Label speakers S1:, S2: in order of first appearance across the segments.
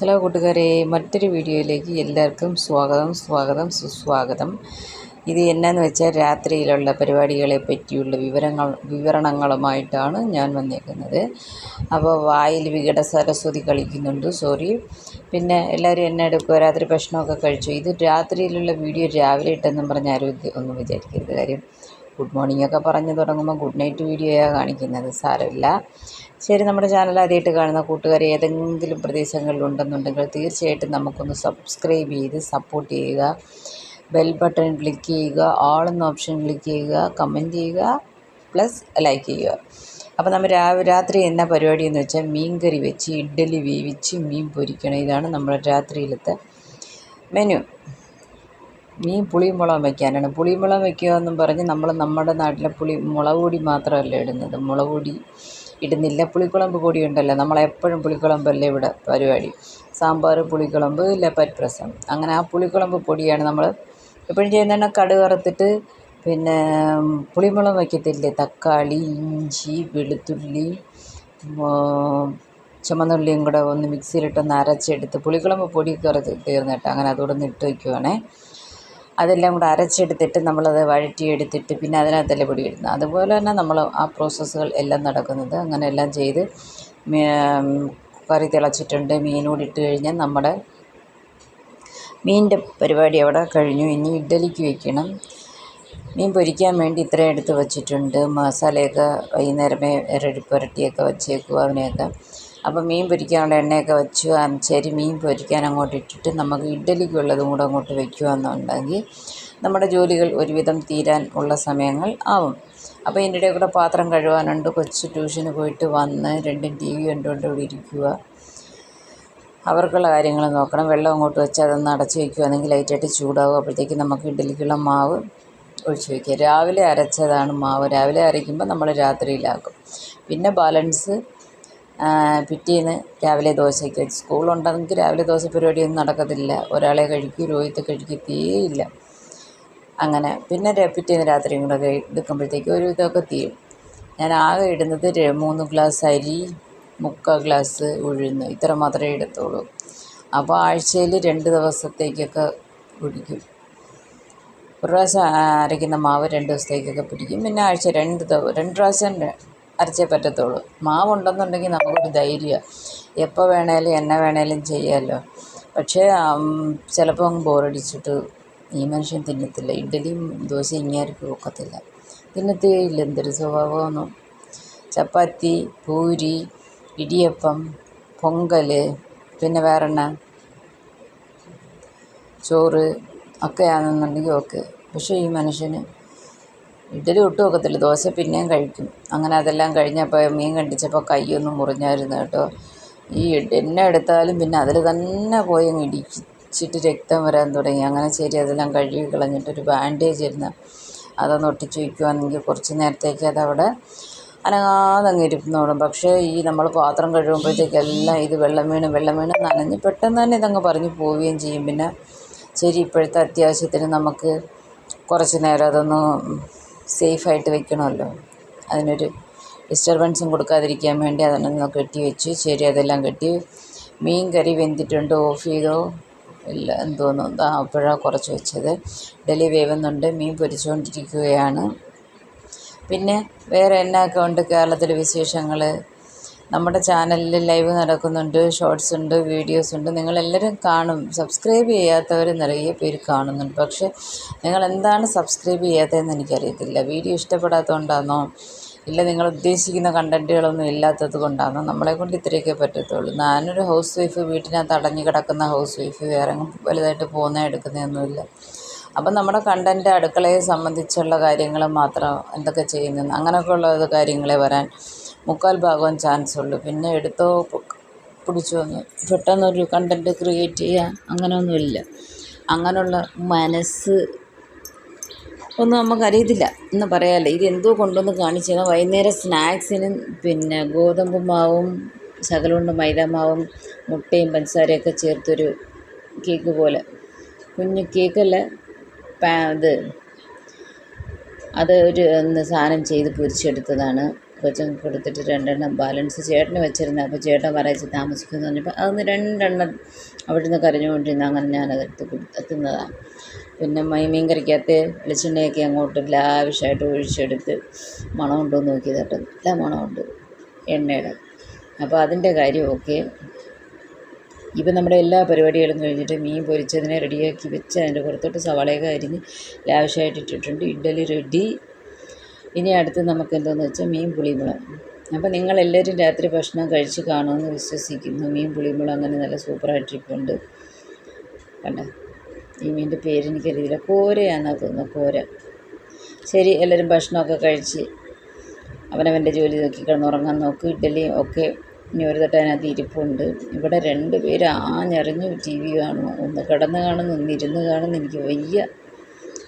S1: Hello കൂട്ടുകാരെ മറ്റൊരു വീഡിയോയിലേക്ക് എല്ലാവർക്കും സ്വാഗതം സ്വാഗതം സുസ്വാഗതം. ഇത് എന്നാന്ന് വെച്ചാൽ രാത്രിയിലുള്ള പരിപാടികളെ പറ്റിയുള്ള വിവരങ്ങൾ വിവരണങ്ങളുമായിട്ടാണ് ഞാൻ വന്നേക്കുന്നത്. അപ്പോൾ വായിൽ വികട സരസ്വതി കളിക്കുന്നുണ്ട് സോറി. പിന്നെ എല്ലാവരും എന്നെ എടുക്കുക രാത്രി ഭക്ഷണമൊക്കെ കഴിച്ചു? ഇത് രാത്രിയിലുള്ള വീഡിയോ രാവിലെ ഇട്ടെന്നും പറഞ്ഞ് ആരും ഒന്നും വിചാരിക്കരുത് കാര്യം. ഗുഡ് മോർണിംഗ് ഒക്കെ പറഞ്ഞു തുടങ്ങുമ്പോൾ ഗുഡ് നൈറ്റ് വീഡിയോയാണ് കാണിക്കുന്നത്. സാരമില്ല. ശരി നമ്മുടെ ചാനൽ ആദ്യമായിട്ട് കാണുന്ന കൂട്ടുകാർ ഏതെങ്കിലും പ്രദേശങ്ങളിലുണ്ടെന്നുണ്ടെങ്കിൽ തീർച്ചയായിട്ടും നമുക്കൊന്ന് സബ്സ്ക്രൈബ് ചെയ്ത് സപ്പോർട്ട് ചെയ്യുക. ബെൽ ബട്ടൺ ക്ലിക്ക് ചെയ്യുക ആൾ എന്ന ഓപ്ഷൻ ക്ലിക്ക് ചെയ്യുക കമന്റ് ചെയ്യുക പ്ലസ് ലൈക്ക് ചെയ്യുക. അപ്പോൾ നമ്മൾ രാത്രി എന്ന പരിപാടി എന്ന് വെച്ചാൽ മീൻ കറി വെച്ച് ഇഡ്ഡലി വേവിച്ച് മീൻ പൊരിക്കണം. ഇതാണ് നമ്മുടെ രാത്രിയിലത്തെ മെനു മീൻ പുളിയും മുളകും വയ്ക്കാനാണ്. പുളിയും മുളകും വയ്ക്കുക എന്നും പറഞ്ഞ് നമ്മൾ നമ്മുടെ നാട്ടിലെ പുളി മുളക് പൊടി മാത്രമല്ല ഇടുന്നത്. മുളക് പൊടി ഇടുന്നില്ല. പുളിക്കുളമ്പ് കൂടി ഉണ്ടല്ലോ നമ്മളെപ്പോഴും പുളിക്കുളമ്പല്ലേ ഇവിടെ പരിപാടി. സാമ്പാർ പുളിക്കുളമ്പ് ലെപ്പറ്റ് രസം അങ്ങനെ ആ പുളിക്കുളമ്പ് പൊടിയാണ് നമ്മൾ എപ്പോഴും ചെയ്യുന്നതാണ് കടുക് വറുത്തിട്ട് പിന്നെ പുളിമുളം വയ്ക്കത്തില്ലേ? തക്കാളി ഇഞ്ചി വെളുത്തുള്ളി ചുമന്നുള്ളിയും കൂടെ ഒന്ന് മിക്സിയിലിട്ടൊന്ന് അരച്ചെടുത്ത് പുളിക്കുളമ്പ് പൊടി കുറച്ച് തീർന്നിട്ട് അങ്ങനെ അതുകൂടെ ഒന്ന് ഇട്ട് വയ്ക്കുവാണേ. അതെല്ലാം കൂടെ അരച്ചെടുത്തിട്ട് നമ്മളത് വഴറ്റിയെടുത്തിട്ട് പിന്നെ അതിനകത്തല്ലേ പൊടി ഇടുന്നത് അതുപോലെ തന്നെ നമ്മൾ ആ പ്രോസസ്സുകൾ എല്ലാം നടക്കുന്നത്. അങ്ങനെ എല്ലാം ചെയ്ത് കറി തിളച്ചിട്ടുണ്ട്. മീനൂടെ ഇട്ട് കഴിഞ്ഞാൽ നമ്മുടെ മീനിന്റെ പരിപാടി അവിടെ കഴിഞ്ഞു. ഇനി ഇഡ്ഡലിക്ക് വെക്കണം. മീൻ പൊരിക്കാൻ വേണ്ടി ഇത്രയും എടുത്ത് വച്ചിട്ടുണ്ട്. മസാലയൊക്കെ വൈകുന്നേരമേ റെഡി പുരട്ടിയൊക്കെ വച്ചേക്കുക അതിനെയൊക്കെ അപ്പോൾ മീൻ പൊരിക്കാനുള്ള എണ്ണയൊക്കെ വെച്ചു. ശരി മീൻ പൊരിക്കാൻ അങ്ങോട്ട് ഇട്ടിട്ട് നമുക്ക് ഇഡ്ഡലിക്കുള്ളതും കൂടെ അങ്ങോട്ട് വെക്കുകയെന്നുണ്ടെങ്കിൽ നമ്മുടെ ജോലികൾ ഒരുവിധം തീരാൻ ഉള്ള സമയങ്ങൾ ആവും. അപ്പോൾ ഇതിന്റെ ഇടയിൽ കൂടെ പാത്രം കഴുകാനുണ്ട്. കൊച്ചു ട്യൂഷന് പോയിട്ട് വന്ന് രണ്ടും ടി വി കണ്ടുകൊണ്ട് ഇവിടെ ഇരിക്കുക. അവർക്കുള്ള കാര്യങ്ങൾ നോക്കണം. വെള്ളം അങ്ങോട്ട് വെച്ച് അതൊന്ന് അടച്ച് വയ്ക്കുകയാണെങ്കിൽ ലൈറ്റായിട്ട് ചൂടാവും. അപ്പോഴത്തേക്ക് നമുക്ക് ഇഡ്ഡലിക്കുള്ള മാവ് ഒഴിച്ച് വയ്ക്കുക രാവിലെ അരച്ചതാണ് മാവ്. രാവിലെ അരയ്ക്കുമ്പോൾ നമ്മൾ രാത്രിയിലാക്കും. പിന്നെ ബാലൻസ് പിറ്റേന്ന് രാവിലെ ദോശയ്ക്ക് സ്കൂളുണ്ടെങ്കിൽ രാവിലെ ദോശ പരിപാടിയൊന്നും നടക്കത്തില്ല. ഒരാളെ കഴിക്കൂ രോഹിത്ത് കഴിക്കത്തേയില്ല അങ്ങനെ പിന്നെ പിറ്റേന്ന് രാത്രിയും കൂടെ എടുക്കുമ്പോഴത്തേക്ക് ഒരു ഇതൊക്കെ തീരും. ഞാൻ ആകെ ഇടുന്നത് മൂന്ന് ഗ്ലാസ് അരി മുക്കാൽ ഗ്ലാസ് ഉഴുന്ന് ഇത്ര മാത്രമേ ഇടത്തുള്ളൂ. അപ്പോൾ ആഴ്ചയിൽ രണ്ട് ദിവസത്തേക്കൊക്കെ പിടിക്കും. ഒരു പ്രാവശ്യം അരയ്ക്കുന്ന മാവ് രണ്ട് ദിവസത്തേക്കൊക്കെ പിടിക്കും. പിന്നെ ആഴ്ച രണ്ട് രണ്ട് പ്രാവശ്യം അരച്ചേ പറ്റത്തുള്ളൂ. മാവുണ്ടെന്നുണ്ടെങ്കിൽ നമുക്കൊരു ധൈര്യം. എപ്പോൾ വേണേലും എന്നെ വേണേലും ചെയ്യാമല്ലോ പക്ഷേ ചിലപ്പോൾ അങ്ങ് ബോറടിച്ചിട്ട് ഈ മനുഷ്യൻ തിന്നത്തില്ല. ഇഡ്ഡലിയും ദോശയും ഇങ്ങേർക്ക് ഒക്കത്തില്ല. തിന്നത്തേ ഇല്ല എന്തൊരു സ്വഭാവമൊന്നും? ചപ്പാത്തി പൂരി ഇടിയപ്പം പൊങ്കൽ പിന്നെ വേറെണ്ണ ചോറ് ഒക്കെ ആണെന്നുണ്ടെങ്കിൽ ഓക്കെ. പക്ഷേ ഈ മനുഷ്യന് ഇഡ്ഡലി ഒട്ടും ഒക്കത്തില്ല. ദോശ പിന്നെയും കഴിക്കും. അങ്ങനെ അതെല്ലാം കഴിഞ്ഞപ്പോൾ മീൻ കണ്ടിച്ചപ്പോൾ കൈയൊന്നും മുറിഞ്ഞായിരുന്നു കേട്ടോ. ഈ എണ്ണ എടുത്താലും പിന്നെ അതിൽ തന്നെ പോയി അങ്ങ് ഇടിച്ചിട്ട് രക്തം വരാൻ തുടങ്ങി. അങ്ങനെ ശരി അതെല്ലാം കഴുകി കളഞ്ഞിട്ടൊരു ബാൻഡേജ് ഇരുന്ന് അതൊന്ന് ഒട്ടിച്ച് വയ്ക്കുവാണെങ്കിൽ കുറച്ച് നേരത്തേക്ക് അതവിടെ അനങ്ങാതെ അങ്ങ് ഇരുന്നോളും. പക്ഷേ ഈ നമ്മൾ പാത്രം കഴുകുമ്പോഴത്തേക്കെല്ലാം ഇത് വെള്ളം വീണ് വെള്ളം വീണ് നനഞ്ഞ് പെട്ടെന്ന് തന്നെ ഇതങ്ങ് പറഞ്ഞു പോവുകയും ചെയ്യും. പിന്നെ ശരി ഇപ്പോഴത്തെ അത്യാവശ്യത്തിന് നമുക്ക് കുറച്ച് നേരം അതൊന്ന് സേഫായിട്ട് വെക്കണമല്ലോ. അതിനൊരു ഡിസ്റ്റർബൻസും കൊടുക്കാതിരിക്കാൻ വേണ്ടി അതെല്ലാം കെട്ടി വെച്ച് ശരി അതെല്ലാം കെട്ടി മീൻ കറി വെന്തിട്ടുണ്ട് ഓഫ് ചെയ്തോ? ഇല്ല എന്തോന്നു. അപ്പോഴാണ് കുറച്ച് വെച്ചത്. ഡെലി വേവുന്നുണ്ട് മീൻ പൊരിച്ചുകൊണ്ടിരിക്കുകയാണ് പിന്നെ വേറെ എന്നൊക്കെ ഉണ്ട് കേരളത്തിലെ വിശേഷങ്ങൾ നമ്മുടെ ചാനലിൽ ലൈവ് നടക്കുന്നുണ്ട് ഷോർട്സ് ഉണ്ട് വീഡിയോസ് ഉണ്ട്. നിങ്ങളെല്ലാവരും കാണും. സബ്സ്ക്രൈബ് ചെയ്യാത്തവർ നിറയെ പേര് കാണുന്നുണ്ട്. പക്ഷേ നിങ്ങൾ എന്താണ് സബ്സ്ക്രൈബ് ചെയ്യാത്തതെന്ന് എനിക്കറിയത്തില്ല. വീഡിയോ ഇഷ്ടപ്പെടാത്തതുകൊണ്ടാണോ ഇല്ല നിങ്ങൾ ഉദ്ദേശിക്കുന്ന കണ്ടന്റുകളൊന്നും ഇല്ലാത്തത് കൊണ്ടാണോ നമ്മളെ കൊണ്ട് ഇത്രയൊക്കെ പറ്റത്തുള്ളൂ. ഞാനൊരു ഹൗസ് വൈഫ് വീട്ടിനകത്ത് അടഞ്ഞു കിടക്കുന്ന ഹൗസ് വൈഫ് വേറെ വലുതായിട്ട് പോകുന്ന എടുക്കുന്നതൊന്നുമില്ല. അപ്പം നമ്മുടെ കണ്ടന്റ് അടുക്കളയെ സംബന്ധിച്ചുള്ള കാര്യങ്ങൾ മാത്രം എന്തൊക്കെ ചെയ്യുന്നു അങ്ങനെയൊക്കെ ഉള്ള കാര്യങ്ങളെ വരാൻ മുക്കാൽ ഭാഗവും ചാൻസ് ഉള്ളൂ. പിന്നെ എടുത്തോ പിടിച്ചു വന്ന് പെട്ടെന്നൊരു കണ്ടന്റ് ക്രിയേറ്റ് ചെയ്യുക അങ്ങനെയൊന്നുമില്ല അങ്ങനെയുള്ള മനസ്സ് ഒന്നും നമുക്കറിയത്തില്ല എന്ന് പറയാമല്ലോ ഇത് എന്തോ കൊണ്ടുവന്ന് കാണിച്ചു തന്നാൽ വൈകുന്നേരം സ്നാക്സിനും പിന്നെ ഗോതമ്പ് മാവും ശകലമുണ്ട് മൈദ മാവും മുട്ടയും പഞ്ചസാരയൊക്കെ ചേർത്തൊരു കേക്ക് പോലെ. കുഞ്ഞു കേക്കല്ല പാ ഇത് അത് ഒരു സാധനം ചെയ്ത് പൊരിച്ചെടുത്തതാണ്. കൊച്ചുങ്ങൾക്ക് കൊടുത്തിട്ട് രണ്ടെണ്ണം ബാലൻസ് ചേട്ടന് വെച്ചിരുന്നത് അപ്പോൾ ചേട്ടൻ പറയിച്ച് താമസിക്കുമെന്ന് പറഞ്ഞപ്പോൾ അതൊന്ന് രണ്ടെണ്ണം അവിടെ നിന്ന് കരഞ്ഞുകൊണ്ടിരുന്ന. അങ്ങനെ ഞാനതെടുത്ത് കൊടുത്ത് തിന്നതാണ് പിന്നെ മീൻ കറിക്കകത്ത് വെളിച്ചെണ്ണയൊക്കെ അങ്ങോട്ട് ലാവിഷായിട്ട് ഒഴിച്ചെടുത്ത് മണമുണ്ടോ എന്ന് നോക്കി തട്ടത് നല്ല മണമുണ്ട് എണ്ണയുടെ. അപ്പോൾ അതിന്റെ കാര്യമൊക്കെ ഇപ്പം നമ്മുടെ എല്ലാ പരിപാടികളും കഴിഞ്ഞിട്ട് മീൻ പൊരിച്ചതിനെ റെഡിയാക്കി വെച്ച് അതിന്റെ പുറത്തോട്ട് സവാളയൊക്കെ അരിഞ്ഞ് ലാവിഷായിട്ട് ഇട്ടിട്ടുണ്ട്. ഇഡ്ഡലി റെഡി. ഇനി അടുത്ത് നമുക്ക് എന്താണെന്ന് വെച്ചാൽ മീൻ പുളിമുളക്. അപ്പോൾ നിങ്ങളെല്ലാവരും രാത്രി ഭക്ഷണം കഴിച്ച് കാണുമെന്ന് വിശ്വസിക്കുന്നു. മീൻ പുളിമുളക് അങ്ങനെ നല്ല സൂപ്പറായിട്ടിരിക്കുന്നുണ്ട് കണ്ട? ഈ മീന്റെ പേരെനിക്കറിയില്ല. കോരയാണെന്നാ തോന്നുന്നത് കോര. ശരി എല്ലാവരും ഭക്ഷണമൊക്കെ കഴിച്ച് അവനവന്റെ ജോലി നോക്കി കിടന്നുറങ്ങാൻ നോക്ക്. ഇഡലി ഒക്കെ ഇനി ഒരു തട്ട് അതിനകത്ത് ഇരിപ്പുണ്ട്. ഇവിടെ രണ്ട് പേര് ആഞ്ഞറിഞ്ഞു ടി വി കാണുന്നു. ഒന്ന് കിടന്ന് കാണുന്നു ഒന്ന് ഇരുന്ന് കാണുന്നു. എനിക്ക് വയ്യ.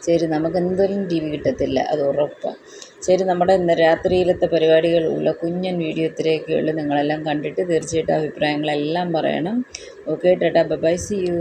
S1: ശരി നമുക്ക് എന്തായാലും ടി വി കിട്ടത്തില്ല അത് ഉറപ്പാണ് ശരി നമ്മുടെ ഇന്ന് രാത്രിയിലത്തെ പരിപാടികളുള്ള കുഞ്ഞൻ വീഡിയോ ഇത്രയൊക്കെ ഉള്ളൂ നിങ്ങളെല്ലാം കണ്ടിട്ട് തീർച്ചയായിട്ടും അഭിപ്രായങ്ങളെല്ലാം പറയണം. Okay tata bye see you.